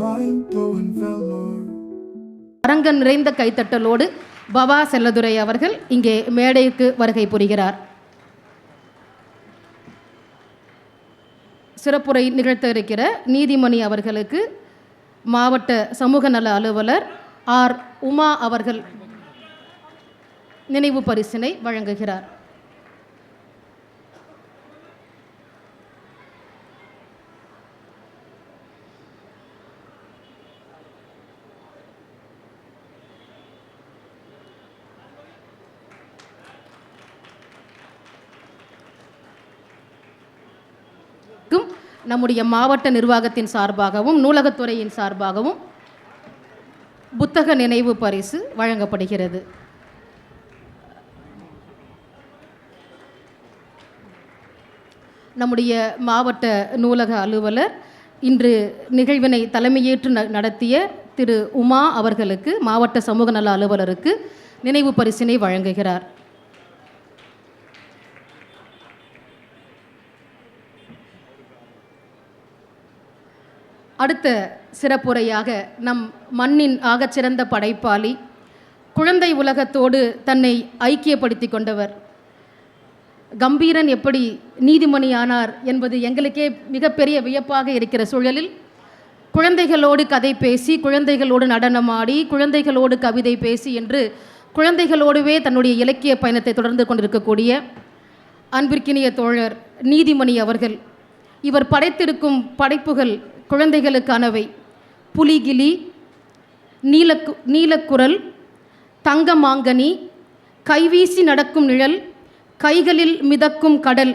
mind-blowing அரங்கம் நிறைந்த கைத்தட்டலோடு பவா செல்லதுரை அவர்கள் இங்கே மேடைக்கு வருகை புரிகிறார். சிறப்புரை நிகழ்த்த இருக்கிற நீதிமணி அவர்களுக்கு மாவட்ட சமூக நல அலுவலர் ஆர் உமா அவர்கள் நினைவு பரிசினை வழங்குகிறார். க்கும் நம்முடைய மாவட்ட நிர்வாகத்தின் சார்பாகவும் நூலகத்துறையின் சார்பாகவும் புத்தக நினைவு பரிசு வழங்கப்படுகிறது. நம்முடைய மாவட்ட நூலக அலுவலர் இன்று நிகழ்வினை தலைமையேற்று நடத்திய திரு உமா அவர்களுக்கு மாவட்ட சமூக நல அலுவலருக்கு நினைவு பரிசினை வழங்குகிறார். அடுத்த சிறப்புரையாக நம் மண்ணின் ஆகச்சிறந்த படைப்பாளி குழந்தை உலகத்தோடு தன்னை ஐக்கியப்படுத்தி கொண்டவர் கம்பீரன் எப்படி நீதிமணி ஆனார் என்பது எங்களுக்கே மிகப்பெரிய வியப்பாக இருக்கிற சூழலில் குழந்தைகளோடு கதை பேசி குழந்தைகளோடு நடனமாடி குழந்தைகளோடு கவிதை பேசி என்று குழந்தைகளோடுவே தன்னுடைய இலக்கிய பயணத்தை தொடர்ந்து கொண்டிருக்கக்கூடிய அன்பிற்கினிய தோழர் நீதிமணி அவர்கள். இவர் படைத்திருக்கும் படைப்புகள் குழந்தைகளுக்கானவை. புலிகிளி நீலக்கு நீலக்குரல் தங்க மாங்கனி கைவீசி நடக்கும் நிழல் கைகளில் மிதக்கும் கடல்.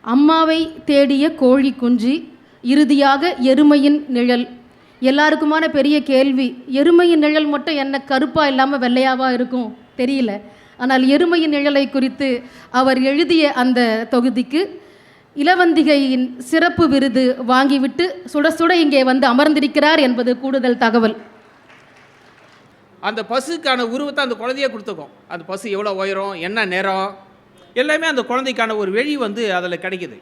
அம்மாவை தேடிய கோழி குஞ்சு இறுதியாக எருமையின் நிழல். எல்லாருக்குமான பெரிய கேள்வி எருமையின் நிழல் மட்டும் என்ன கருப்பா இல்லாமல் வெள்ளையாவா இருக்கும்? தெரியல. ஆனால் எருமையின் நிழலை குறித்து அவர் எழுதிய அந்த தொகுதிக்கு இளவந்திகையின் சிறப்பு விருது வாங்கிவிட்டு சுட சுட இங்கே வந்து அமர்ந்திருக்கிறார் என்பது கூடுதல் தகவல். அந்த பசுக்கான உருவத்தை அந்த குழந்தையே கொடுத்துக்கும். அந்த பசு எவ்வளோ உயரம் என்ன நிறம் எல்லாமே அந்த குழந்தைக்கான ஒரு வெளி வந்து அதில் கிடைக்குது.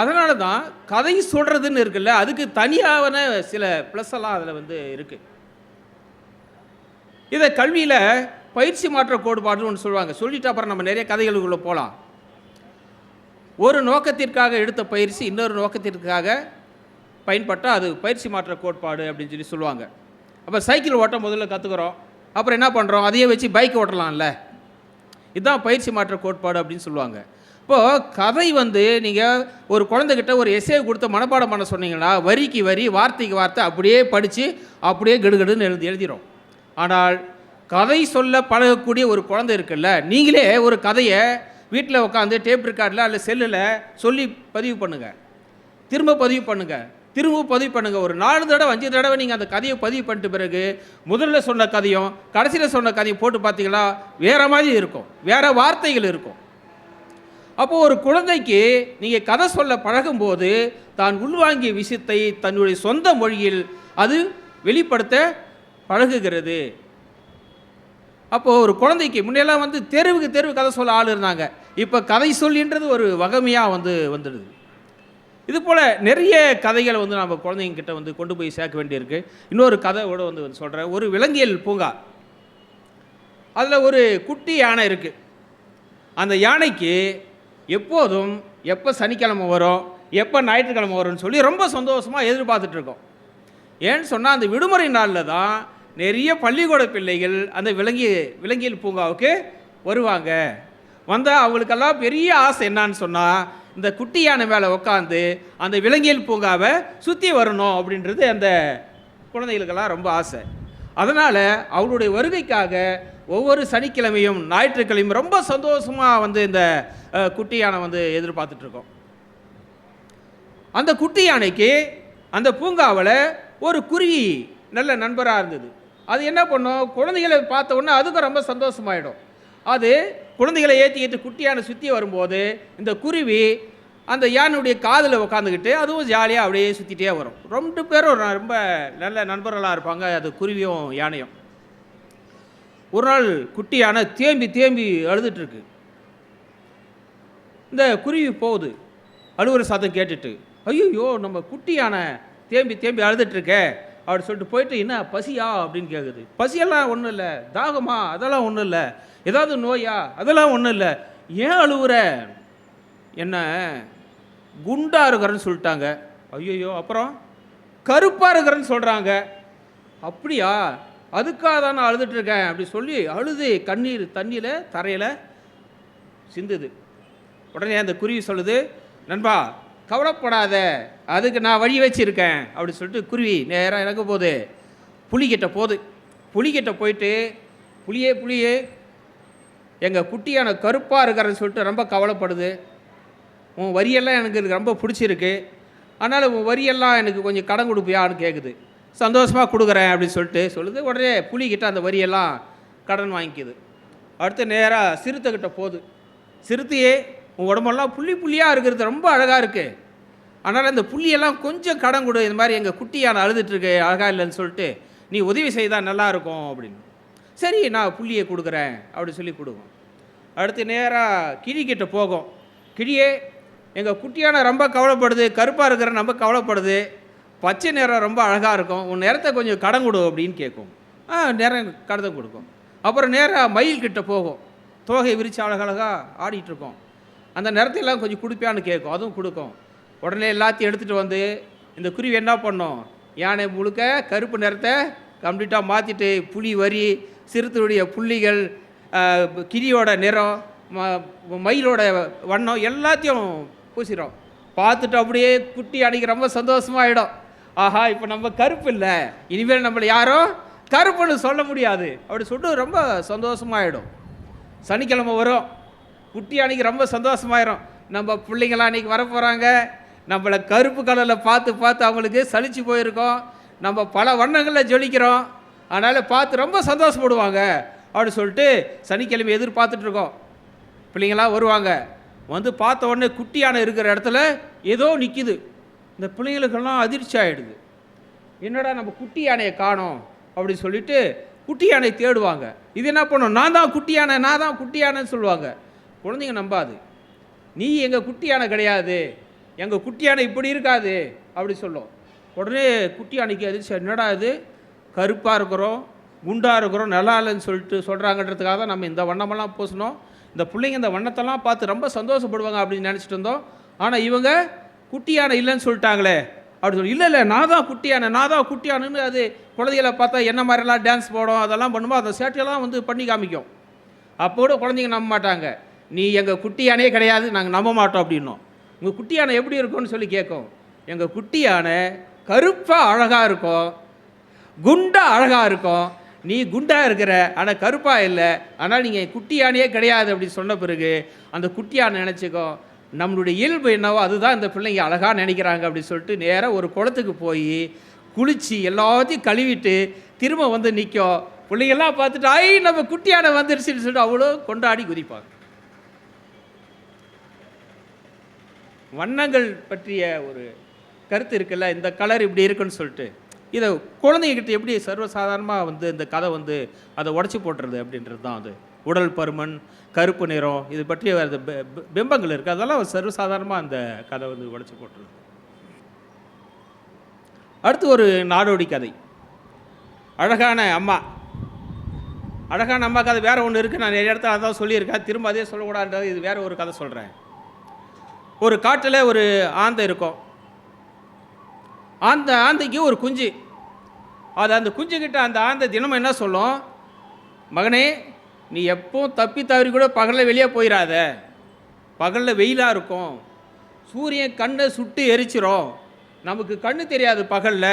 அதனால தான் கதை சொல்கிறதுன்னு இருக்குல்ல அதுக்கு தனியான சில ப்ளஸ் எல்லாம் அதில் வந்து இருக்குது இதை கல்வியில் பயிற்சி மாற்ற கோட்பாடுன்னு ஒன்று சொல்லுவாங்க. சொல்லிட்டு அப்புறம் நம்ம நிறைய கதைகளுக்குள்ளே போகலாம் ஒரு நோக்கத்திற்காக எடுத்த பயிற்சி இன்னொரு நோக்கத்திற்காக பயன்பட்டால் அது பயிற்சி மாற்ற கோட்பாடு அப்படின்னு சொல்லி சொல்லுவாங்க. அப்போ சைக்கிள் ஓட்ட முதல்ல கற்றுக்குறோம் அப்புறம் என்ன பண்ணுறோம் அதையே வச்சு பைக் ஓட்டலாம்ல. இதுதான் பயிற்சி மாற்ற கோட்பாடு அப்படின்னு சொல்லுவாங்க. இப்போது கதை வந்து நீங்கள் ஒரு குழந்தைகிட்ட ஒரு எஸ்ஏ கொடுத்து மனப்பாடம் பண்ண சொன்னீங்கன்னா வரிக்கு வரி வார்த்தைக்கு வார்த்தை அப்படியே படித்து அப்படியே கெடுகடுன்னு எழுதி எழுதிடும் ஆனால் கதை சொல்ல பழகக்கூடிய ஒரு குழந்தை இருக்குல்ல நீங்களே ஒரு கதையை வீட்டில் உட்காந்து டேப் ரெக்கார்டில் அல்ல செல்லில் சொல்லி பதிவு பண்ணுங்கள் திரும்ப பதிவு பண்ணுங்கள் திரும்ப பதிவு பண்ணுங்க. ஒரு நாலு தடவை அஞ்சு தடவை நீங்கள் அந்த கதையை பதிவு பண்ணிட்ட பிறகு முதல்ல சொன்ன கதையும் கடைசியில் சொன்ன கதையும் போட்டு பார்த்தீங்களா வேற மாதிரி இருக்கும். வேற வார்த்தைகள் இருக்கும். அப்போ ஒரு குழந்தைக்கு நீங்கள் கதை சொல்ல பழகும்போது தான் உள்வாங்கிய விஷயத்தை தன்னுடைய சொந்த மொழியில் அது வெளிப்படுத்த பழகுகிறது. அப்போது ஒரு குழந்தைக்கு முன்னெல்லாம் வந்து தெருவுக்கு தெருவு கதை சொல்ல ஆள் இருந்தாங்க. இப்போ கதை சொல்லின்றது ஒரு வகமையாக வந்து வந்துடுது. இது போல் நிறைய கதைகளை வந்து நம்ம குழந்தைங்கிட்ட வந்து கொண்டு போய் சேர்க்க வேண்டியிருக்கு. இன்னொரு கதையோட வந்து வந்து சொல்கிறேன் ஒரு விலங்கியல் பூங்கா. அதில் ஒரு குட்டி யானை இருக்குது அந்த யானைக்கு எப்போதும் எப்போ சனிக்கிழமை வரும் எப்போ ஞாயிற்றுக்கிழமை வரும்னு சொல்லி ரொம்ப சந்தோஷமாக எதிர்பார்த்துட்ருக்கோம் ஏன்னு சொன்னால் அந்த விடுமுறை நாளில் தான் நிறைய பள்ளிக்கூட பிள்ளைகள் அந்த விலங்கி விலங்கியல் பூங்காவுக்கு வருவாங்க. வந்தால் அவங்களுக்கெல்லாம் பெரிய ஆசை என்னன்னு சொன்னால் இந்த குட்டி யானை மேலே உட்காந்து அந்த விலங்கியல் பூங்காவை சுற்றி வரணும் அப்படின்றது அந்த குழந்தைகளுக்கெல்லாம் ரொம்ப ஆசை. அதனால் அவளுடைய வருகைக்காக ஒவ்வொரு சனிக்கிழமையும் ஞாயிற்றுக்கிழமையும் ரொம்ப சந்தோஷமாக வந்து இந்த குட்டி யானை வந்து எதிர்பார்த்துட்ருக்கோம் அந்த குட்டி யானைக்கு அந்த பூங்காவில் ஒரு குருவி நல்ல நண்பராக இருந்தது. அது என்ன பண்ணும்? குழந்தைகளை பார்த்த உடனே அதுக்கும் ரொம்ப சந்தோஷமாயிடும். அது குழந்தைகளை ஏற்றிக்கிட்டு குட்டியான சுற்றி வரும்போது இந்த குருவி அந்த யானையுடைய காதில் உட்காந்துக்கிட்டு அதுவும் ஜாலியாக அப்படியே சுற்றிட்டே வரும். ரெண்டு பேரும் ரொம்ப நல்ல நண்பர்களாக இருப்பாங்க. அது குருவியும் யானையும். ஒரு நாள் குட்டி யானை தேம்பி தேம்பி அழுதுட்டுருக்கு. இந்த குருவி போகுது. அழுவுற சத்தம் கேட்டுட்டு ஐயோ நம்ம குட்டி யானை தேம்பி தேம்பி அழுதுட்டுருக்கே. அப்படி சொல்லிட்டு போயிட்டு என்ன பசியா அப்படின்னு கேட்குது பசியெல்லாம் ஒன்றும் இல்லை. தாகமா? அதெல்லாம் ஒன்றும் இல்லை. ஏதாவது நோயா? அதெல்லாம் ஒன்றும் இல்லை. ஏன் அழுவுற? என்ன? குண்டா இருக்கிறேன்னு சொல்லிட்டாங்க. ஐயோ அப்புறம்? கருப்பாக இருக்கிறேன்னு சொல்கிறாங்க அப்படியா? அதுக்காக தான் நான் அழுதுட்டு இருக்கேன். அப்படி சொல்லி அழுது. கண்ணீர் தண்ணியில் தரையில் சிந்துது. உடனே அந்த குருவி சொல்லுது நண்பா கவலைப்படாத அதுக்கு நான் வழி வச்சிருக்கேன் அப்படின்னு சொல்லிட்டு குருவி நேராக இறங்க போகுது புலிகிட்ட போகுது புலிகிட்ட போயிட்டு புளியே புளியே எங்கள் குட்டியான கருப்பாக இருக்கிறன்னு சொல்லிட்டு ரொம்ப கவலைப்படுது. உன் வரியெல்லாம் எனக்கு ரொம்ப பிடிச்சிருக்கு. அதனால் உன் வரியெல்லாம் எனக்கு கொஞ்சம் கடன் கொடுப்பியான்னு கேட்குது சந்தோஷமாக கொடுக்குறேன் அப்படின்னு சொல்லிட்டு சொல்லுது. உடனே புலிகிட்ட அந்த வரியெல்லாம் கடன் வாங்கிக்குது. அடுத்து நேராக சிறுத்தைக்கிட்ட போகுது. சிறுத்தையே உன் உடம்பெல்லாம் புள்ளி புள்ளியாக இருக்கிறது ரொம்ப அழகாக இருக்குது அதனால் இந்த புள்ளியெல்லாம் கொஞ்சம் கடன் கொடு இந்த மாதிரி எங்கள் குட்டியான அழுதுட்டுருக்கு அழகாக இல்லைன்னு சொல்லிட்டு நீ உதவி செய்தால் நல்லா இருக்கும் அப்படின்னு. சரி நான் புள்ளியை கொடுக்குறேன் அப்படி சொல்லி கொடுக்கும். அடுத்து நேராக கிழிக்கிட்ட போகும். கிழியே எங்கள் குட்டியான ரொம்ப கவலைப்படுது கருப்பாக இருக்கிற ரொம்ப கவலைப்படுது. பச்சை நேரம் ரொம்ப அழகாக இருக்கும் உன் நேரத்தை கொஞ்சம் கடன் கொடு அப்படின்னு கேட்கும். ஆ நேரம் கடன் கொடுக்கும். அப்புறம் நேராக மயில் கிட்ட போகும். தோகை விரித்து அழகழகாக ஆடிட்டுருக்கோம் அந்த நிறத்தையெல்லாம் கொஞ்சம் கொடுப்பியான்னு கேட்கும். அதுவும் கொடுக்கும். உடனே எல்லாத்தையும் எடுத்துகிட்டு வந்து இந்த குருவி என்ன பண்ணும்? யானை முழுக்க கருப்பு நிறத்தை கம்ப்ளீட்டாக மாற்றிட்டு புலி வரி சிறுத்தையுடைய புள்ளிகள் கிரியோட நிறம் ம- மயிலோட வண்ணம் எல்லாத்தையும் பூசிடும் பார்த்துட்டு அப்படியே குட்டி அன்னைக்கு ரொம்ப சந்தோஷமாயிடும். ஆஹா இப்போ நம்ம கருப்பு இல்லை. இனிமேல் நம்மளை யாரும் கருப்புன்னு சொல்ல முடியாது. அப்படி சொல்லிட்டு ரொம்ப சந்தோஷமாகிடும் சனிக்கிழமை வரும். குட்டி அன்னைக்கு ரொம்ப சந்தோஷமாயிரும். நம்ம பிள்ளைங்களாம் அன்னைக்கு வரப்போகிறாங்க நம்மளை கருப்பு கலரில் பார்த்து பார்த்து அவங்களுக்கு சலிச்சு போயிருக்கோம். நம்ம பல வண்ணங்களில் ஜொலிக்கிறோம். அதனால் பார்த்து ரொம்ப சந்தோஷப்படுவாங்க. அப்படி சொல்லிட்டு சனிக்கிழமை எதிர்பார்த்துட்ருக்கோம் பிள்ளைங்களாம் வருவாங்க. வந்து பார்த்த உடனே குட்டி யானை இருக்கிற இடத்துல ஏதோ நிற்கிது இந்த பிள்ளைங்களுக்கெல்லாம் அதிர்ச்சி ஆகிடுது என்னடா நம்ம குட்டி யானையை காணோம்? அப்படின்னு சொல்லிட்டு குட்டி யானை தேடுவாங்க. இது என்ன பண்ணும்? நான் தான் குட்டி யானை நான் தான் குட்டி யானைன்னு சொல்லுவாங்க. குழந்தைங்க நம்பாது. நீ எங்கள் குட்டி யானை கிடையாது. எங்கள் குட்டி யானை இப்படி இருக்காது. அப்படி சொல்லும். உடனே குட்டி யானைக்கு அதிர்ச்சி என்னடா இது? கருப்பாக இருக்கிறோம் குண்டாக இருக்கிறோம் நல்லா இல்லைன்னு சொல்லிட்டு சொல்கிறாங்கன்றதுக்காக தான் நம்ம இந்த வண்ணமெல்லாம் பூசணும் இந்த பிள்ளைங்க இந்த வண்ணத்தெல்லாம் பார்த்து ரொம்ப சந்தோஷப்படுவாங்க அப்படின்னு நினச்சிட்டு இருந்தோம். ஆனால் இவங்க குட்டி யானை இல்லைன்னு சொல்லிட்டாங்களே. அப்படி சொல்லி இல்லை இல்லை நான் தான் குட்டியான நான் தான் குட்டியானுன்னு அது குழந்தைகளை பார்த்தா என்ன மாதிரிலாம் டான்ஸ் போடும் அதெல்லாம் பண்ணுமோ அந்த சேட்டையெல்லாம் வந்து பண்ணி காமிக்கும். அப்போ கூட குழந்தைங்க நம்ப மாட்டாங்க. நீ எங்கள் குட்டியானே கிடையாது நாங்கள் நம்ப மாட்டோம் அப்படின்னோம். உங்கள் குட்டியானை எப்படி இருக்கும்னு சொல்லி கேட்கும். எங்கள் குட்டியானை கருப்பாக அழகாக இருக்கும் குண்டாக அழகாக இருக்கும். நீ குண்டாக இருக்கிற ஆனால் கருப்பாக இல்லை. ஆனால் நீங்கள் குட்டியானையே கிடையாது அப்படின்னு சொன்ன பிறகு அந்த குட்டியானை நினச்சிக்கோ நம்மளுடைய இயல்பு என்னவோ அதுதான் இந்த பிள்ளைங்க அழகாக நினைக்கிறாங்க அப்படின்னு சொல்லிட்டு நேராக ஒரு குளத்துக்கு போய் குளித்து எல்லாத்தையும் கழுவிட்டு திரும்ப வந்து நிற்கும் பிள்ளைங்கள்லாம் பார்த்துட்டு ஐ நம்ம குட்டியானை வந்துருச்சுன்னு சொல்லிட்டு அவ்வளோ கொண்டாடி குதிப்பாங்க. வண்ணங்கள் பற்றிய ஒரு கருத்து இருக்குல்ல? இந்த கலர் இப்படி இருக்குன்னு சொல்லிட்டு. இதை குழந்தைங்ககிட்ட எப்படி சர்வசாதாரணமாக வந்து இந்த கதை வந்து அதை உடச்சி போட்டுறது அப்படின்றது தான் அது. உடல் பருமன் கருப்பு நிறம் இது பற்றிய அது பெ- பிம்பங்கள் இருக்குது அதெல்லாம் சர்வசாதாரணமாக அந்த கதை வந்து உடச்சி போட்டுருது அடுத்து ஒரு நாடோடி கதை. அழகான அம்மா. அழகான அம்மா கதை வேறு ஒன்று இருக்குது நான் நிறைய இடத்துல அதான் சொல்லியிருக்கேன். திரும்ப அதே சொல்லக்கூடாதுன்றது இது வேறு ஒரு கதை சொல்கிறேன் ஒரு காட்டில் ஒரு ஆந்தை இருக்கும். அந்த ஆந்தைக்கு ஒரு குஞ்சு. அது அந்த குஞ்சுக்கிட்ட அந்த ஆந்தை தினமும் என்ன சொல்லும்? மகனே நீ எப்பவும் தப்பி தவறி கூட பகலில் வெளியே போயிடாத பகலில் வெயிலாக இருக்கும். சூரியன் கண்ணை சுட்டு எரிச்சிரும். நமக்கு கண்ணு தெரியாது பகலில்.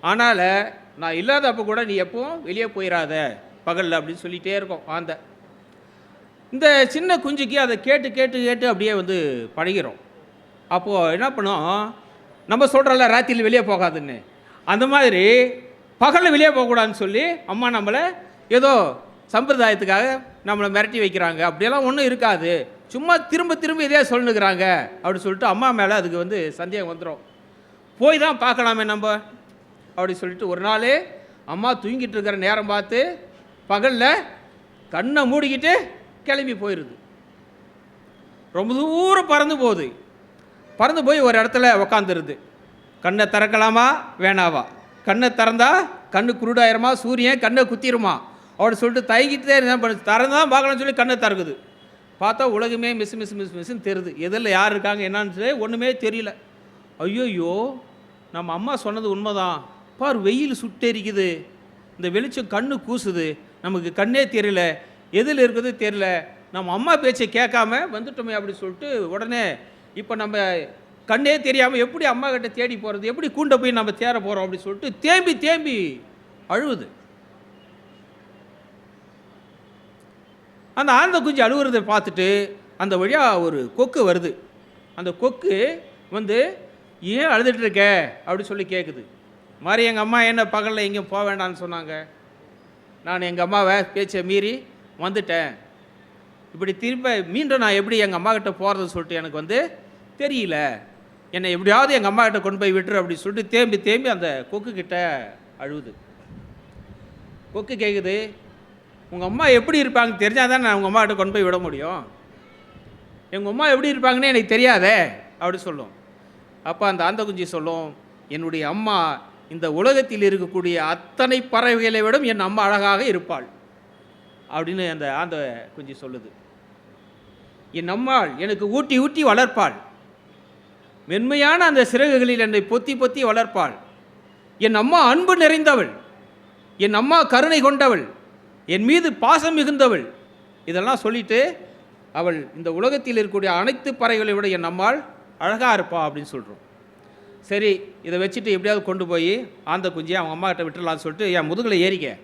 ஆனால் நான் இல்லாதப்போ கூட நீ எப்பவும் வெளியே போயிடாத பகலில் அப்படின்னு சொல்லிகிட்டே இருக்கும் ஆந்தை. இந்த சின்ன குஞ்சுக்கு அதை கேட்டு கேட்டு கேட்டு அப்படியே வந்து பழகிறோம். அப்போது என்ன பண்ணும்? நம்ம சொல்கிறோம்ல ராத்திரியில் வெளியே போகாதுன்னு. அந்த மாதிரி பகலில் வெளியே போகக்கூடாதுன்னு சொல்லி அம்மா நம்மளை ஏதோ சம்பிரதாயத்துக்காக நம்மளை மிரட்டி வைக்கிறாங்க. அப்படியெல்லாம் ஒன்றும் இருக்காது. சும்மா திரும்ப திரும்ப இதே சொல்லுங்கிறாங்க அப்படின்னு சொல்லிட்டு அம்மா மேலே அதுக்கு வந்து சந்தேகம் வந்துடும் போய் தான் பார்க்கலாமே நம்ம அப்படி சொல்லிட்டு ஒரு நாள் அம்மா தூங்கிட்டு இருக்கிற நேரம் பார்த்து பகலில் கண்ணை மூடிக்கிட்டு கிளம்பி போயிடுது ரொம்ப தூரம் பறந்து போகுது. பறந்து போய் ஒரு இடத்துல உக்காந்துருது. கண்ணை திறக்கலாமா? வேணாவா? கண்ணை திறந்தா கண்ணு குருடாயிரமா? சூரியன் கண்ணை குத்திருமா? அப்படி சொல்லிட்டு தயங்கிட்டே என்ன பண்ணு திறந்தான் பார்க்கலாம்னு சொல்லி கண்ணை திறக்குது. பார்த்தா உலகமே மிஸ் மிஸ் மிஸ் மிஸ்ன்னு தெரியுது. எதில் யார் இருக்காங்க என்னான்னு சொல்லி ஒன்றுமே தெரியல. ஐயோயோ நம்ம அம்மா சொன்னது உண்மைதான். பார் வெயில் சுட்டெரிக்குது. இந்த வெளிச்சம் கண்ணு கூசுது. நமக்கு கண்ணே தெரியல. எதில் இருக்குது தெரியல. நம்ம அம்மா பேச்சை கேட்காம வந்துட்டோமே அப்படி சொல்லிட்டு உடனே இப்போ நம்ம கண்ணே தெரியாமல் எப்படி அம்மா கிட்ட தேடி போகிறது எப்படி கூண்ட போய் நம்ம தேர போகிறோம் அப்படின்னு சொல்லிட்டு தேம்பி தேம்பி அழுவுது. அந்த ஆந்த குஞ்சு அழுகுறதை பார்த்துட்டு அந்த வழியாக ஒரு கொக்கு வருது. அந்த கொக்கு வந்து ஏன் அழுதுட்டு இருக்க? சொல்லி கேட்குது மாதிரி எங்கள் அம்மா என்ன பகலில் எங்கேயும் போக வேண்டாம்னு சொன்னாங்க. நான் எங்கள் அம்மாவை பேச்சை மீறி வந்துட்டேன். இப்படி திரும்ப மீண்டும் நான் எப்படி எங்கள் அம்மாக்கிட்ட போகிறது போகிறதுன்னு சொல்லிட்டு எனக்கு வந்து தெரியல. என்னை எப்படியாவது எங்கள் அம்மாக்கிட்ட கொண்டு போய் விட்டுரு அப்படின்னு சொல்லிட்டு தேம்பி தேம்பி அந்த கொக்கு கிட்ட அழுவுது. கொக்கு கேட்குது உங்கள் அம்மா எப்படி இருப்பாங்க தெரிஞ்சால் தான் நான் உங்கள் அம்மாக்கிட்ட கொண்டு போய் விட முடியும். எங்கள் அம்மா எப்படி இருப்பாங்கன்னு எனக்கு தெரியாதே அப்படி சொல்லும். அப்போ அந்த ஆந்த குஞ்சு சொல்லும் என்னுடைய அம்மா இந்த உலகத்தில் இருக்கக்கூடிய அத்தனை பறவைகளை விடும் என் அம்மா அழகாக இருப்பாள். அப்படின்னு அந்த ஆந்த குஞ்சு சொல்லுது. என் அம்மாள் எனக்கு ஊட்டி ஊட்டி வளர்ப்பாள். மென்மையான அந்த சிறகுகளில் என்னை பொத்தி பொத்தி வளர்ப்பாள். என் அம்மா அன்பு நிறைந்தவள். என் அம்மா கருணை கொண்டவள். என் மீது பாசம் மிகுந்தவள். இதெல்லாம் சொல்லிட்டு அவள் இந்த உலகத்தில் இருக்கக்கூடிய அனைத்து பறவைகளை விட என் அம்மாள் அழகாக இருப்பா அப்படின்னு சொல்கிறோம் சரி இதை வச்சுட்டு எப்படியாவது கொண்டு போய் ஆந்த குஞ்சியை அவங்க அம்மாக்கிட்ட சொல்லிட்டு என் முதுகில் ஏறிக்க?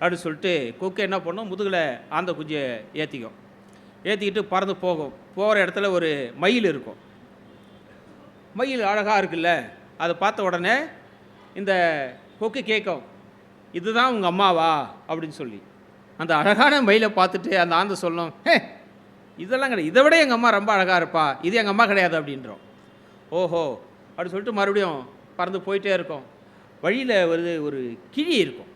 அப்படின்னு சொல்லிட்டு கொக்கு என்ன பண்ணும்? முதுகில் ஆந்த குஞ்சியை ஏற்றிக்கும் ஏற்றிக்கிட்டு பறந்து போகும். போகிற இடத்துல ஒரு மயில் இருக்கும். மயில் அழகாக இருக்குல்ல? அதை பார்த்த உடனே இந்த கொக்கு கேட்கும். இதுதான் உங்கள் அம்மாவா? அப்படின்னு சொல்லி. அந்த அழகான மயிலை பார்த்துட்டு அந்த ஆந்தை சொல்லும் ஹே இதெல்லாம் கிடையாது. இதை விட எங்கள் அம்மா ரொம்ப அழகாக இருப்பா. இது எங்கள் அம்மா கிடையாது அப்படின்றோம். ஓஹோ அப்படின்னு சொல்லிட்டு மறுபடியும் பறந்து போயிட்டே இருக்கும். வழியில் ஒரு ஒரு கிழி இருக்கும்.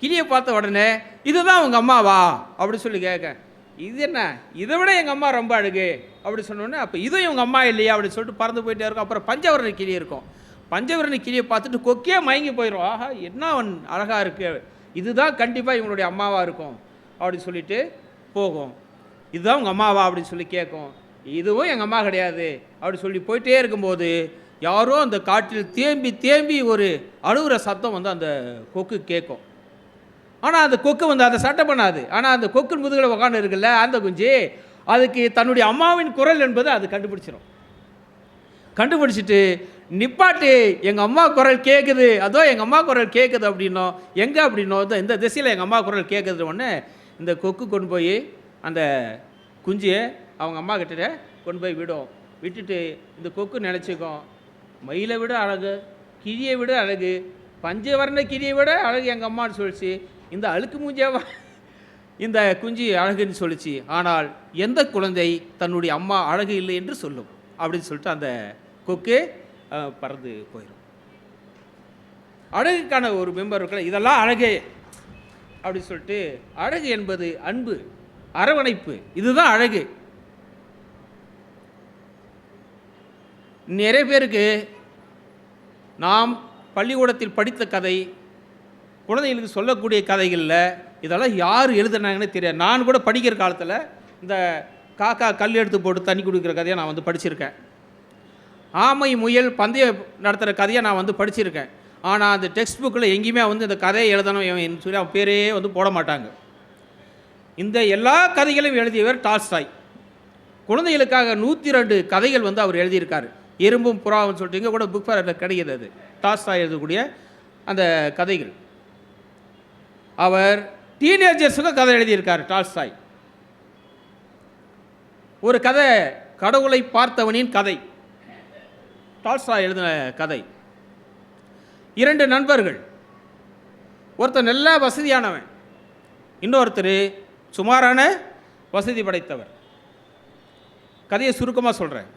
கிளியை பார்த்த உடனே இதுதான் உங்கள் அம்மாவா? அப்படி சொல்லி கேட்க இது என்ன? இதை விட எங்கள் அம்மா ரொம்ப அழகு. அப்படி சொன்னோடனே அப்போ இதுவும் இவங்க அம்மா இல்லையா? அப்படின்னு சொல்லிட்டு பறந்து போயிட்டே இருக்கும். அப்புறம் பஞ்சவரணி கிளி இருக்கும். பஞ்சவரணி கிளியை பார்த்துட்டு கொக்கே மயங்கி போயிடும் ஆஹா என்ன அவன் அழகாக இருக்குது இதுதான் கண்டிப்பாக இவங்களுடைய அம்மாவாக இருக்கும். அப்படி சொல்லிட்டு போகும். இதுதான் உங்கள் அம்மாவா? அப்படின்னு சொல்லி கேட்கும். இதுவும் எங்கள் அம்மா கிடையாது. அப்படி சொல்லி போயிட்டே இருக்கும்போது யாரோ அந்த காட்டில் தேம்பி தேம்பி ஒரு அழுகுற சத்தம் வந்து அந்த கொக்கு கேட்கும். ஆனால் அந்த கொக்கு வந்து அதை சட்டை பண்ணாது. ஆனால் அந்த கொக்கின் முதுகில் உட்காந்து இருக்குல்ல அந்த குஞ்சு அதுக்கு தன்னுடைய அம்மாவின் குரல் என்பதை அது கண்டுபிடிச்சிடும் கண்டுபிடிச்சிட்டு நிப்பாட்டு எங்கள் அம்மா குரல் கேட்குது அதோ எங்கள் அம்மா குரல் கேட்குது அப்படின்னோம் எங்கே அப்படின்னோ இந்த திசையில் எங்கள் அம்மா குரல் கேட்குது உடனே இந்த கொக்கு கொண்டு போய் அந்த குஞ்சியை அவங்க அம்மா கிட்ட கொண்டு போய் விடும். விட்டுட்டு இந்த கொக்கு நினச்சிக்கும். மயிலை விட அழகு கிளியை விட அழகு பஞ்சவர்ண கிளியை விட அழகு எங்கள் அம்மான்னு சொல்லிச்சு. இந்த அழுக்கு மூஞ்சியாவா? இந்த குஞ்சு அழகுன்னு சொல்லிச்சு. ஆனால் எந்த குழந்தை தன்னுடைய அம்மா அழகு இல்லை என்று சொல்லும்? அப்படின்னு சொல்லிட்டு அந்த கொக்கு பறந்து போயிடும் அழகுக்கான ஒரு மெம்பர் இருக்கல இதெல்லாம் அழகே அப்படின்னு சொல்லிட்டு அழகு என்பது அன்பு அரவணைப்பு இதுதான் அழகு. நிறைய பேருக்கு நாம் பள்ளிக்கூடத்தில் படித்த கதை குழந்தைகளுக்கு சொல்லக்கூடிய கதைகளில் இதெல்லாம் யார் எழுதுனாங்கன்னு தெரியாது. நான் கூட படிக்கிற காலத்தில் இந்த காக்கா கல் எடுத்து போட்டு தண்ணி குடிக்கிற கதையை நான் வந்து படிச்சிருக்கேன். ஆமை முயல் பந்தயம் நடத்துகிற கதையை நான் வந்து படிச்சிருக்கேன். ஆனால் அந்த டெக்ஸ்ட் புக்கில் எங்கேயுமே வந்து இந்த கதையை எழுதணும் சொல்லி அவன் பேரே வந்து போட மாட்டாங்க. இந்த எல்லா கதைகளையும் எழுதியவர் டால்ஸ்டாய். குழந்தைகளுக்காக நூற்றி ரெண்டு கதைகள் வந்து அவர் எழுதியிருக்கார். எறும்பும் புறாவும் சொல்லிட்டு இங்கே கூட புக் ஃபேரில் கிடைக்கிறது அது. டால்ஸ்டாய் எழுதக்கூடிய அந்த கதைகள். அவர் டீனேஜர்ஸுக்கும் கதை எழுதியிருக்கார் டால்ஸ்டாய். ஒரு கதை கடவுளை பார்த்தவனின் கதை. டால்ஸ்டாய் எழுதின கதை. இரண்டு நண்பர்கள். ஒருத்தர் நல்ல வசதியானவன் இன்னொருத்தர் சுமாரான வசதி படைத்தவர். கதையை சுருக்கமாக சொல்கிறேன்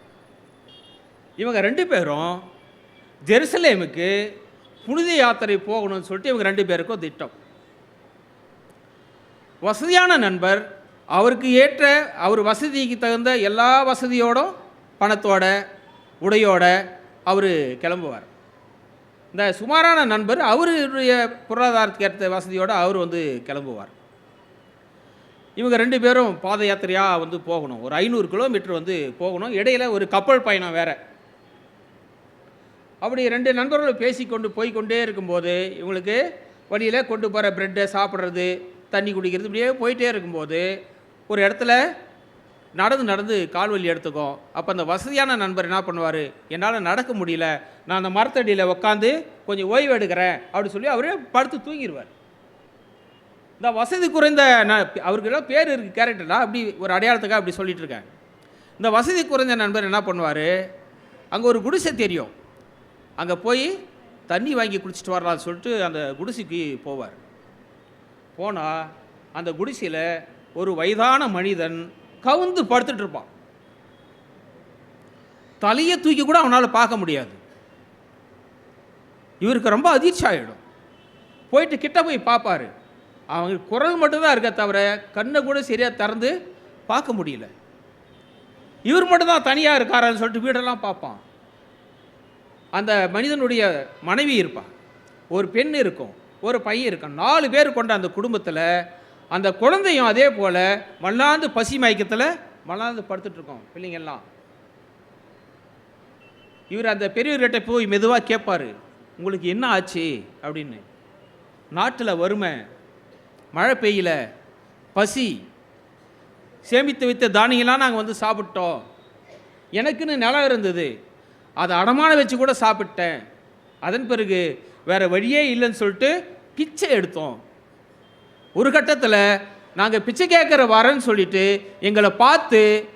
இவங்க ரெண்டு பேரும் ஜெருசலேமுக்கு புனித யாத்திரை போகணும்னு சொல்லிட்டு இவங்க ரெண்டு பேருக்கும் திட்டம். வசதியான நண்பர். அவருக்கு ஏற்ற அவர் வசதிக்கு தகுந்த எல்லா வசதியோடும் பணத்தோட உடையோட அவர் கிளம்புவார். இந்த சுமாரான நண்பர் அவருடைய பொருளாதாரத்துக்கு ஏற்ற வசதியோடு அவர் வந்து கிளம்புவார். இவங்க ரெண்டு பேரும் பாத யாத்திரையாக வந்து போகணும். ஒரு ஐநூறு கிலோமீட்டர் வந்து போகணும். இடையில ஒரு கப்பல் பயணம் வேறு. அப்படி ரெண்டு நண்பர்களும் பேசிக்கொண்டு போய்க்கொண்டே இருக்கும்போது இவங்களுக்கு வழியில் கொண்டு போகிற ப்ரெட்டை சாப்பிட்றது தண்ணி குடிக்கிறது. இப்படியே போயிட்டே இருக்கும்போது ஒரு இடத்துல நடந்து நடந்து கால் வலி எடுத்துக்கும் அப்போ அந்த வசதியான நண்பர் என்ன பண்ணுவார்? என்னால் நடக்க முடியல. நான் அந்த மரத்தடியில் உட்காந்து கொஞ்சம் ஓய்வு எடுக்கிறேன். அப்படின்னு சொல்லி அவரே படுத்து தூங்கிடுவார் இந்த வசதி குறைந்த நான் அவருக்கு எல்லாம் பேர் இருக்குது கேரக்டர்னா அப்படி ஒரு அடையாளத்துக்காக அப்படி சொல்லிட்டு இருக்கேன். இந்த வசதி குறைந்த நண்பர் என்ன பண்ணுவார்? அங்கே ஒரு குடிசை தெரியும். அங்கே போய் தண்ணி வாங்கி குடிச்சிட்டு வரலாம்னு சொல்லிட்டு அந்த குடிசைக்கு போவார். போனால் அந்த குடிசையில் ஒரு வயதான மனிதன் கவுந்து படுத்துட்டு இருப்பான். தலையை தூக்கி கூட அவனால் பார்க்க முடியாது. இவருக்கு ரொம்ப அதிர்ச்சி ஆகிடும் போயிட்டு கிட்ட போய் பார்ப்பாரு அவங்க குரல் மட்டும்தான் இருக்க தவிர கண்ணை கூட சரியாக திறந்து பார்க்க முடியல. இவர் மட்டும்தான் தனியாக இருக்காரான்னு சொல்லிட்டு வீடெல்லாம் பார்ப்பான். அந்த மனிதனுடைய மனைவி இருப்பான் ஒரு பெண் இருக்கும். ஒரு பையன் இருக்கான். நாலு பேர் கொண்ட அந்த குடும்பத்தில் அந்த குழந்தையும் அதே போல் மல்லாந்து பசி மயக்கத்தில் மல்லாந்து படுத்துட்ருக்கோம் பிள்ளைங்கள்லாம் இவர் அந்த பெரியவர்கிட்ட போய் மெதுவாக கேட்பாரு உங்களுக்கு என்ன ஆச்சு? அப்படின்னு. நாட்டில் வறுமை மழை பெய்யல பசி சேமித்து வைத்த தானியெல்லாம் நாங்கள் வந்து சாப்பிட்டோம். எனக்குன்னு நிலம் இருந்தது. அதை அடமான வச்சு கூட சாப்பிட்டேன். அதன் பிறகு வேறு வழியே இல்லைன்னு சொல்லிட்டு பிச்சை எடுத்தோம். ஒரு கட்டத்தில் நாங்கள் பிச்சை கேட்குற வரேன்னு சொல்லிட்டு எங்களை பார்த்து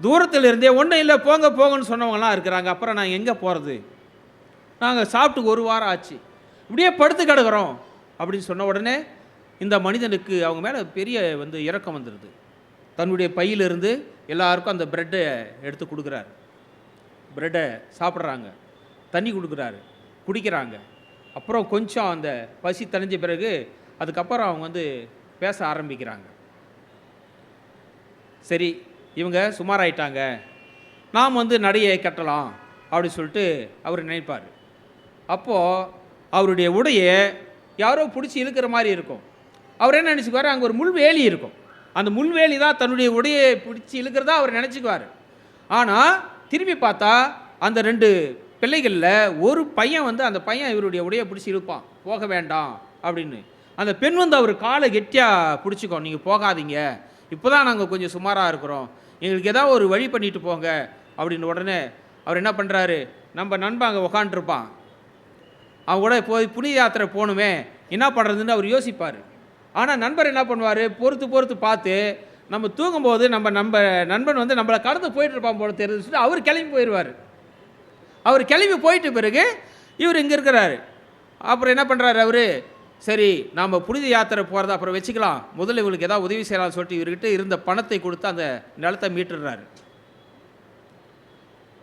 தூரத்தில் இருந்தே ஒன்றும் இல்லை போங்க போங்கன்னு சொன்னவங்களாம் இருக்கிறாங்க. அப்புறம் நாங்கள் எங்கே போகிறது நாங்கள் சாப்பிட்டு ஒரு வாரம் ஆச்சு. இப்படியே படுத்து கிடக்குறோம் அப்படின்னு சொன்ன உடனே இந்த மனிதனுக்கு அவங்க மேலே பெரிய வந்து இறக்கம் வந்துடுது தன்னுடைய பையிலிருந்து எல்லாருக்கும் அந்த ப்ரெட்டை எடுத்து கொடுக்குறாரு. ப்ரெட்டை சாப்பிட்றாங்க. தண்ணி கொடுக்குறாரு. குடிக்கிறாங்க. அப்புறம் கொஞ்சம் அந்த பசி தெளிஞ்ச பிறகு அதுக்கப்புறம் அவங்க வந்து பேச ஆரம்பிக்கிறாங்க. சரி இவங்க சுமாராயிட்டாங்க. நாம் வந்து நடையை கட்டலாம் அப்படி சொல்லிட்டு அவர் நினைப்பார். அப்போது அவருடைய உடையை யாரோ பிடிச்சி இழுக்கிற மாதிரி இருக்கும். அவர் என்ன நினச்சிக்குவார்? அங்கே ஒரு முள்வேலி இருக்கும். அந்த முள்வேலி தான் தன்னுடைய உடையை பிடிச்சி இழுக்கிறதா அவர் நினச்சிக்குவார். ஆனால் திரும்பி பார்த்தா அந்த ரெண்டு பிள்ளைகளில் ஒரு பையன் வந்து அந்த பையன் இவருடைய உடையை பிடிச்சி இழுப்பான் போக வேண்டாம் அப்படின்னு. அந்த பெண் வந்து அவர் காலை கெட்டியாக பிடிச்சிக்கோ நீங்கள் போகாதீங்க இப்போ தான் நாங்கள் கொஞ்சம் சுமாராக இருக்கிறோம் எங்களுக்கு ஏதாவது ஒரு வழி பண்ணிட்டு போங்க அப்படின்னு உடனே அவர் என்ன பண்ணுறாரு நம்ம நண்பன் அங்கே உக்காண்டிருப்பான் அவன் கூட போய் புனித யாத்திரை போகணுமே என்ன பண்ணுறதுன்னு அவர் யோசிப்பார். ஆனால் நண்பர் என்ன பண்ணுவார் பொறுத்து பொறுத்து பார்த்து நம்ம தூங்கும்போது நம்ம நம்ம நண்பன் வந்து நம்மளை கடந்து போயிட்டு இருப்பான் போல தெரிஞ்சுட்டு அவர் கிளம்பி போயிடுவார் அவர் கிளம்பி போயிட்ட பிறகு இவர் இங்கே இருக்கிறாரு. அப்புறம் என்ன பண்ணுறாரு அவர்? சரி நாம் புனித யாத்திரை போகிறத அப்புறம் வச்சுக்கலாம். முதல்ல இவங்களுக்கு ஏதாவது உதவி செய்யலாம்னு சொல்லிட்டு இவர்கிட்ட இருந்த பணத்தை கொடுத்து அந்த நிலத்தை மீட்டுடுறாரு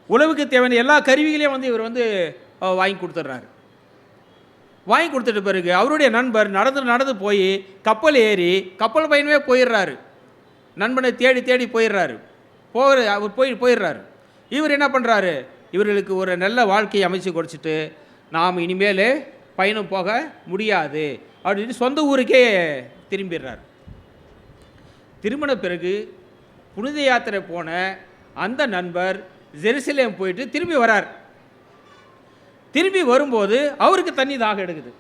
உழவுக்கு தேவையான எல்லா கருவிகளையும் வந்து இவர் வந்து வாங்கி கொடுத்துட்றாரு. வாங்கி கொடுத்துட்டு பிறகு அவருடைய நண்பர் நடந்து நடந்து போய் கப்பல் ஏறி கப்பல் பயணமே போயிடுறாரு. நண்பனை தேடி தேடி போயிடுறாரு. போகிற அவர் போய் போயிடுறாரு. இவர் என்ன பண்ணுறாரு இவர்களுக்கு ஒரு நல்ல வாழ்க்கையை அமைச்சு கொடுத்துட்டு நாம் இனிமேல் பயணம் போக முடியாது. அப்படின்னு சொந்த ஊருக்கே திரும்பிடுறார். திருமண பிறகு புனித யாத்திரை போன அந்த நண்பர் ஜெருசலேம் போயிட்டு திரும்பி வரார். திரும்பி வரும்போது அவருக்கு தண்ணி தாகம் எடுக்குது.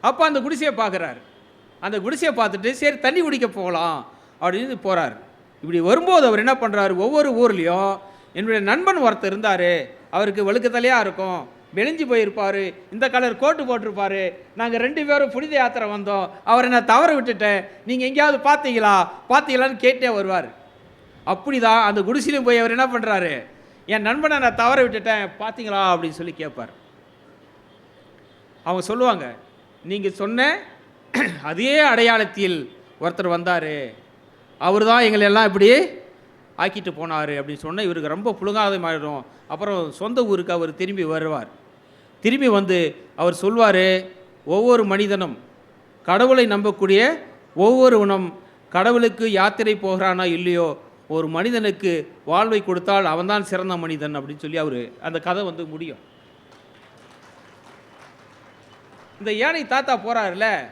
அப்போ அந்த குடிசையை பார்க்குறாரு. அந்த குடிசையை பார்த்துட்டு சரி தண்ணி குடிக்க போகலாம். அப்படின்னு போகிறார் இப்படி வரும்போது அவர் என்ன பண்ணுறாரு ஒவ்வொரு ஊர்லேயும் என்னுடைய நண்பன் ஒருத்தர் இருந்தார். அவருக்கு வெளுக்கத்தலையாக இருக்கும். வெளிஞ்சு போயிருப்பார். இந்த கலர் கோட்டு போட்டிருப்பார். நாங்கள் ரெண்டு பேரும் புனித யாத்திரை வந்தோம். அவரை நான் தவற விட்டுட்டேன். நீங்கள் எங்கேயாவது பார்த்தீங்களா? பார்த்தீங்களான்னு கேட்டே வருவார். அப்படிதான் அந்த குடிசிலும் போய் அவர் என்ன பண்ணுறாரு என் நண்பனை நான் தவற விட்டுட்டேன். பார்த்தீங்களா? அப்படின்னு சொல்லி கேட்பார். அவங்க சொல்லுவாங்க நீங்கள் சொன்ன அதே அடையாளத்தில் ஒருத்தர் வந்தார். அவர் தான் எங்களை எல்லாம் இப்படி ஆக்கிட்டு போனார் அப்படின்னு சொன்னால் இவருக்கு ரொம்ப புழுங்காத மாறிடும் அப்புறம் சொந்த ஊருக்கு அவர் திரும்பி வருவார். திரும்பி வந்து அவர் சொல்வார் ஒவ்வொரு மனிதனும் கடவுளை நம்பக்கூடிய ஒவ்வொருவனும் கடவுளுக்கு யாத்திரை போகிறானா இல்லையோ? ஒரு மனிதனுக்கு வாழ்வை கொடுத்தால் அவன்தான் சிறந்த மனிதன் அப்படின்னு சொல்லி அவர் அந்த கதை வந்து முடியும். இந்த யானை தாத்தா போகிறாருல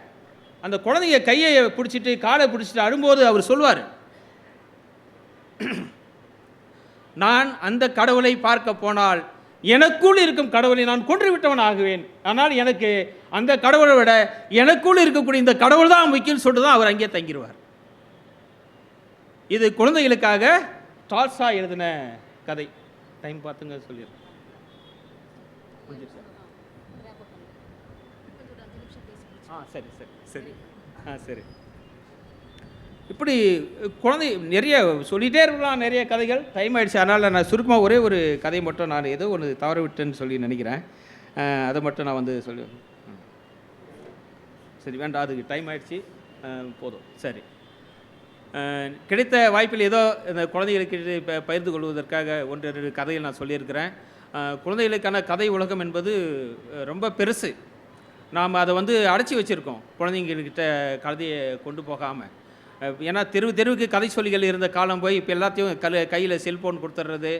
அந்த குழந்தைய கையை பிடிச்சிட்டு காலை பிடிச்சிட்டு அழும்போது அவர் சொல்வார் நான் அந்த கடவுளை பார்க்க போனால் எனக்குள் இருக்கும் கடவுளை நான் கொன்று விட்டவன் ஆகுவேன் ஆனால் எனக்கு அந்த கடவுளை விட எனக்குள் இருக்கக்கூடிய இந்த கடவுள் தான் முக்கியம் சொல்லிட்டு தான் அவர் அங்கே தங்கிடுவார் இது குழந்தைகளுக்காக டால்ஸா எழுதின கதை டைம் பார்த்துங்க சொல்லிடுறேன் ஆ சரி சரி சரி ஆ சரி இப்படி குழந்தை நிறைய சொல்லிகிட்டே இருக்கலாம் நிறைய கதைகள். டைம் ஆகிடுச்சு அதனால் நான் சுருக்கமாக ஒரே ஒரு கதை மட்டும் நான் ஏதோ ஒன்று தவற விட்டேன்னு சொல்லி நினைக்கிறேன். அதை மட்டும் நான் வந்து சொல்லி சரி வேண்டாம். அதுக்கு டைம் ஆகிடுச்சு போதும். சரி. கிடைத்த வாய்ப்பில் ஏதோ இந்த குழந்தைகளுக்கு இப்போ பகிர்ந்து கொள்வதற்காக ஒன்று ரெண்டு கதைகள் நான் சொல்லியிருக்கிறேன். குழந்தைகளுக்கான கதை உலகம் என்பது ரொம்ப பெருசு. நாம் அதை வந்து அடைச்சி வச்சுருக்கோம். குழந்தைங்கக்கிட்ட கதையை கொண்டு போகாமல் ஏன்னா தெரு தெருவுக்கு கதை சொல்லிகள் இருந்த காலம் போய் இப்போ எல்லாத்தையும் கல் கையில் செல்ஃபோன் கொடுத்துட்றது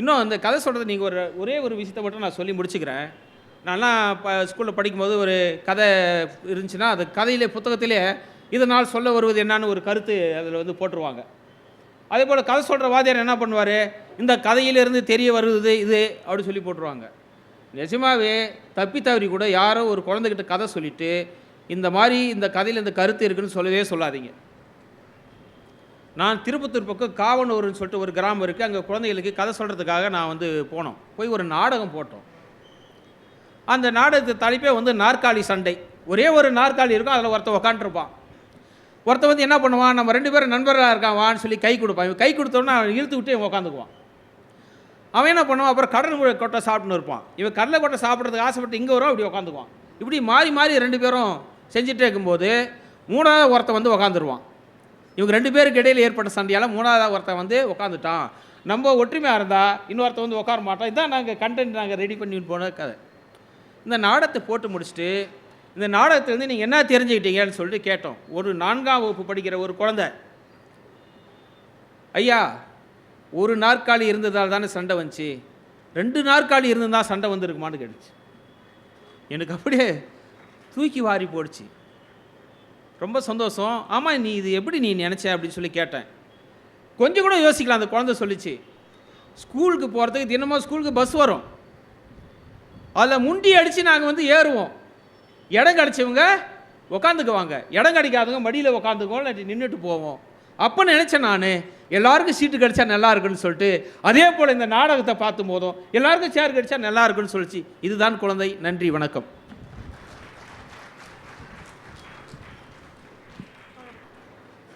இன்னும் அந்த கதை சொல்கிறது நீங்கள் ஒரு ஒரே ஒரு விஷயத்தை மட்டும் நான் சொல்லி முடிச்சுக்கிறேன். நான்லாம் இப்போ ஸ்கூலில் படிக்கும்போது ஒரு கதை இருந்துச்சுன்னா அது கதையிலே புத்தகத்திலே இதனால் சொல்ல வருவது என்னான்னு ஒரு கருத்து அதில் வந்து போட்டுருவாங்க. அதே போல் கதை சொல்கிற வாத்தியார் என்ன பண்ணுவார்? இந்த கதையிலிருந்து தெரிய வருவது இது அப்படி சொல்லி போட்டுருவாங்க. நிஜமாவே தப்பி தவறி கூட யாரோ ஒரு குழந்தைகிட்ட கதை சொல்லிவிட்டு இந்த மாதிரி இந்த கதையில் இந்த கருத்து இருக்குன்னு சொல்லவே சொல்லாதீங்க. நான் திருப்பத்தூர் பக்கம் காவனூர்னு சொல்லிட்டு ஒரு கிராமம் இருக்குது அங்கே குழந்தைகளுக்கு கதை சொல்கிறதுக்காக நான் வந்து போனோம். போய் ஒரு நாடகம் போட்டோம். அந்த நாடகத்து தலைப்பே வந்து நாற்காலி சண்டை. ஒரே ஒரு நாற்காலி இருக்கும் அதில் ஒருத்தன் உக்காண்டிருப்பான் ஒருத்தன் வந்து என்ன பண்ணுவான் நம்ம ரெண்டு பேரும் நண்பர்களாக இருக்கான் வான்னு சொல்லி கை கொடுப்பான். இவன் கை கொடுத்தோன்னே அவன் இழுத்து விட்டு இவன் உட்காந்துக்குவான் அவன் என்ன பண்ணுவான் அப்புறம் கடல் கொட்டை சாப்பிட்டுன்னு இருப்பான். இவன் கடலை கொட்டை சாப்பிட்றதுக்கு ஆசைப்பட்டு இங்கே வரும் இப்படி உட்காந்துக்குவான் இப்படி மாறி மாறி ரெண்டு பேரும் செஞ்சுட்டே இருக்கும்போது மூணாவது ஒருத்தன் வந்து உக்காந்துருவான். இவங்க ரெண்டு பேருக்கு இடையில் ஏற்பட்ட சண்டையால் மூணாவது ஒருத்தன் வந்து உட்காந்துட்டான் நம்ம ஒற்றுமையாக இருந்தால் இன்னொருத்தன் வந்து உட்கார மாட்டான். இதான் நாங்கள் கண்டென்ட் நாங்கள் ரெடி பண்ணி போன கதை. இந்த நாடகத்தை போட்டு முடிச்சுட்டு இந்த நாடகத்துலேருந்து நீங்கள் என்ன தெரிஞ்சுக்கிட்டீங்கன்னு சொல்லிட்டு கேட்டோம். ஒரு நான்காம் வகுப்பு படிக்கிற ஒரு குழந்தை. ஐயா ஒரு நாற்காலி இருந்ததால் தானே சண்டை வந்துச்சு. ரெண்டு நாற்காலி இருந்தால் சண்டை வந்திருக்குமான்னு கேட்டுச்சு. எனக்கு அப்படியே தூக்கி வாரி போடுச்சு. ரொம்ப சந்தோஷம். ஆமாம் நீ இது எப்படி நீ நினச்ச அப்படின்னு சொல்லி கேட்டேன். கொஞ்சம் கூட யோசிக்கலாம் அந்த குழந்தை சொல்லிச்சு. ஸ்கூலுக்கு போகிறதுக்கு தினமும் ஸ்கூலுக்கு பஸ் வரும். அதில் முண்டி அடித்து நாங்கள் வந்து ஏறுவோம். இடம் கிடச்சவங்க உக்காந்துக்குவாங்க. இடம் கிடைக்காதவங்க மடியில் உக்காந்துக்குவோம் இல்லாட்டி நின்றுட்டு போவோம். அப்போ நினச்சேன் நான் எல்லாருக்கும் சீட்டு கிடைச்சா நல்லா இருக்குன்னு சொல்லிட்டு அதே போல் இந்த நாடகத்தை பார்த்தும் போதும் எல்லாருக்கும் சேர் கிடைச்சா நல்லா இருக்குன்னு சொல்லிச்சு. இதுதான் குழந்தை. நன்றி வணக்கம்.